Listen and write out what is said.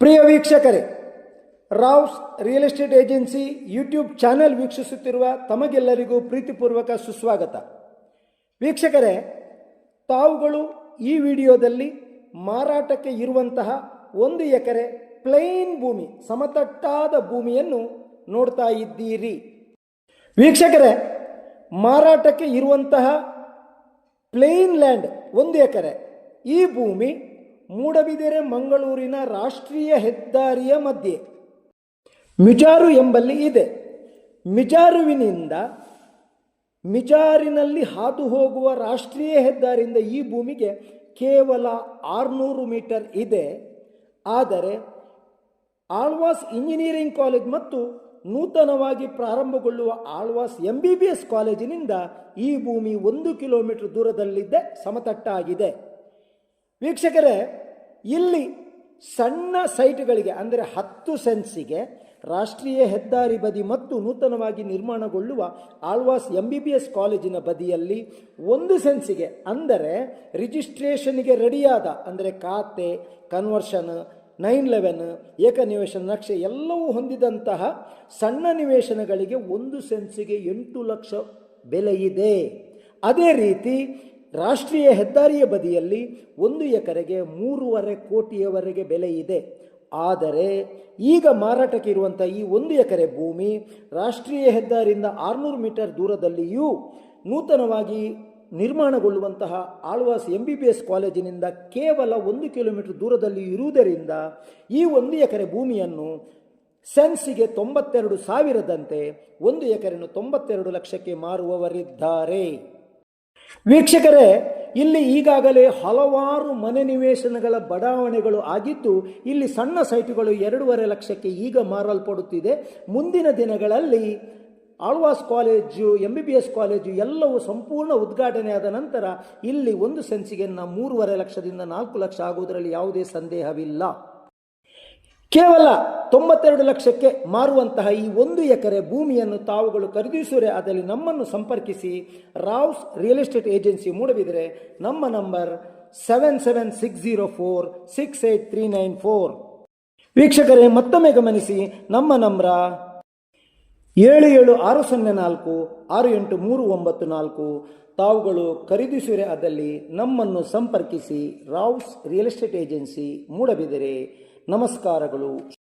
ಪ್ರಿಯ ವೀಕ್ಷಕರೇ, Rao's real estate agency YouTube channel ವೀಕ್ಷಿಸುತ್ತಿರುವ ತಮಗೆಲ್ಲರಿಗೂ ಪ್ರೀತಿಪೂರ್ವಕ ಸುಸ್ವಾಗತ. ವೀಕ್ಷಕರೇ, ತಾವುಗಳು ಈ ವಿಡಿಯೋದಲ್ಲಿ ಮಾರಾಟಕ್ಕೆ ಇರುವಂತಹ ಒಂದು ಎಕರೆ ಪ್ಲೈನ್ ಭೂಮಿ, ಸಮತಟ್ಟಾದ ಭೂಮಿಯನ್ನು ನೋಡ್ತಾ ಇದ್ದೀರಿ. ವೀಕ್ಷಕರೇ, ಮಾರಾಟಕ್ಕೆ ಇರುವಂತಹ ಪ್ಲೇನ್ ಲ್ಯಾಂಡ್ ಒಂದು ಎಕರೆ. ಈ ಭೂಮಿ ಮೂಡಬಿದಿರೆ ಮಂಗಳೂರಿನ ರಾಷ್ಟ್ರೀಯ ಹೆದ್ದಾರಿಯ ಮಧ್ಯೆ. ಮಿಜಾರು ಎಂಬಲ್ಲಿ ಇದೆ. ಮಿಜಾರುವಿನಿಂದ ಮಿಜಾರಿನಲ್ಲಿ ಹಾದು ಹೋಗುವ ರಾಷ್ಟ್ರೀಯ ಹೆದ್ದಾರಿಯಿಂದ ಈ ಭೂಮಿಗೆ ಕೇವಲ ಆರುನೂರು ಮೀಟರ್ ಇದೆ. ಆದರೆ ಆಳ್ವಾಸ್ ಇಂಜಿನಿಯರಿಂಗ್ ಕಾಲೇಜ್ ಮತ್ತು ನೂತನವಾಗಿ ಪ್ರಾರಂಭಗೊಳ್ಳುವ Alva's M B B S ಕಾಲೇಜಿನಿಂದ ಈ ಭೂಮಿ ಒಂದು ಕಿಲೋಮೀಟರ್ ದೂರದಲ್ಲಿದ್ದೇ ಸಮತಟ್ಟಾಗಿದೆ. ವೀಕ್ಷಕರೇ, ಇಲ್ಲಿ ಸಣ್ಣ ಸೈಟ್ಗಳಿಗೆ, ಅಂದರೆ ಹತ್ತು ಸೆನ್ಸಿಗೆ ರಾಷ್ಟ್ರೀಯ ಹೆದ್ದಾರಿ ಬದಿ ಮತ್ತು ನೂತನವಾಗಿ ನಿರ್ಮಾಣಗೊಳ್ಳುವ Alva's M B B S ಕಾಲೇಜಿನ ಬದಿಯಲ್ಲಿ ಒಂದು ಸೆನ್ಸಿಗೆ, ಅಂದರೆ ರಿಜಿಸ್ಟ್ರೇಷನ್ಗೆ ರೆಡಿಯಾದ, ಅಂದರೆ ಖಾತೆ, ಕನ್ವರ್ಷನ್, ನೈನ್ ಲೆವೆನ್, ಏಕನಿವೇಶನ ನಕ್ಷೆ ಎಲ್ಲವೂ ಹೊಂದಿದಂತಹ ಸಣ್ಣ ನಿವೇಶನಗಳಿಗೆ ಒಂದು ಸೆನ್ಸಿಗೆ ಎಂಟು ಲಕ್ಷ ಬೆಲೆ ಇದೆ. ಅದೇ ರೀತಿ ರಾಷ್ಟ್ರೀಯ ಹೆದ್ದಾರಿಯ ಬದಿಯಲ್ಲಿ ಒಂದು ಎಕರೆಗೆ ಮೂರುವರೆ ಕೋಟಿಯವರೆಗೆ ಬೆಲೆ ಇದೆ. ಆದರೆ ಈಗ ಮಾರಾಟಕ್ಕೆ ಇರುವಂಥ ಈ ಒಂದು ಎಕರೆ ಭೂಮಿ ರಾಷ್ಟ್ರೀಯ ಹೆದ್ದಾರಿಯಿಂದ ಆರುನೂರು ಮೀಟರ್ ದೂರದಲ್ಲಿಯೂ ನೂತನವಾಗಿ ನಿರ್ಮಾಣಗೊಳ್ಳುವಂತಹ Alva's M B B S ಕಾಲೇಜಿನಿಂದ ಕೇವಲ ಒಂದು ಕಿಲೋಮೀಟರ್ ದೂರದಲ್ಲಿ ಇರುವುದರಿಂದ ಈ ಒಂದು ಎಕರೆ ಭೂಮಿಯನ್ನು ಸೆನ್ಸಿಗೆ ತೊಂಬತ್ತೆರಡು ಸಾವಿರದಂತೆ ಒಂದು ಎಕರೆಯನ್ನು ತೊಂಬತ್ತೆರಡು ಲಕ್ಷಕ್ಕೆ ಮಾರುವವರಿದ್ದಾರೆ. ವೀಕ್ಷಕರೇ, ಇಲ್ಲಿ ಈಗಾಗಲೇ ಹಲವಾರು ಮನೆ ನಿವೇಶನಗಳ ಬಡಾವಣೆಗಳು ಆಗಿದ್ದು, ಇಲ್ಲಿ ಸಣ್ಣ ಸೈಟುಗಳು ಎರಡೂವರೆ ಲಕ್ಷಕ್ಕೆ ಈಗ ಮಾರಲ್ಪಡುತ್ತಿದೆ. ಮುಂದಿನ ದಿನಗಳಲ್ಲಿ Alva's college M B B S college ಎಲ್ಲವೂ ಸಂಪೂರ್ಣ ಉದ್ಘಾಟನೆ ಆದ ನಂತರ ಇಲ್ಲಿ ಒಂದು ಸೆನ್ಸಿಗೆ ಮೂರುವರೆ ಲಕ್ಷದಿಂದ ನಾಲ್ಕು ಲಕ್ಷ ಆಗುವುದರಲ್ಲಿ ಯಾವುದೇ ಸಂದೇಹವಿಲ್ಲ. ಕೇವಲ ತೊಂಬತ್ತೆರಡು ಲಕ್ಷಕ್ಕೆ ಮಾರುವಂತಹ ಈ ಒಂದು ಎಕರೆ ಭೂಮಿಯನ್ನು ತಾವುಗಳು ಖರೀದಿಸುವರೆ ಅದರಲ್ಲಿ ನಮ್ಮನ್ನು ಸಂಪರ್ಕಿಸಿ Rao's real estate agency Moodabidri ನಮ್ಮ number seven seven six zero four six eight three nine four. ವೀಕ್ಷಕರೇ, ಮತ್ತೊಮ್ಮೆ ಗಮನಿಸಿ ನಮ್ಮ ನಂಬರ ಏಳು ಏಳು ಆರು ಸೊನ್ನೆ ನಾಲ್ಕು ಆರು ಎಂಟು ಮೂರು ಒಂಬತ್ತು ನಾಲ್ಕು. ತಾವುಗಳು ಖರೀದಿಸುವರೆ ಅದಲ್ಲಿ ನಮ್ಮನ್ನು ಸಂಪರ್ಕಿಸಿ Rao's real estate agency Moodabidri ನಮಸ್ಕಾರಗಳು.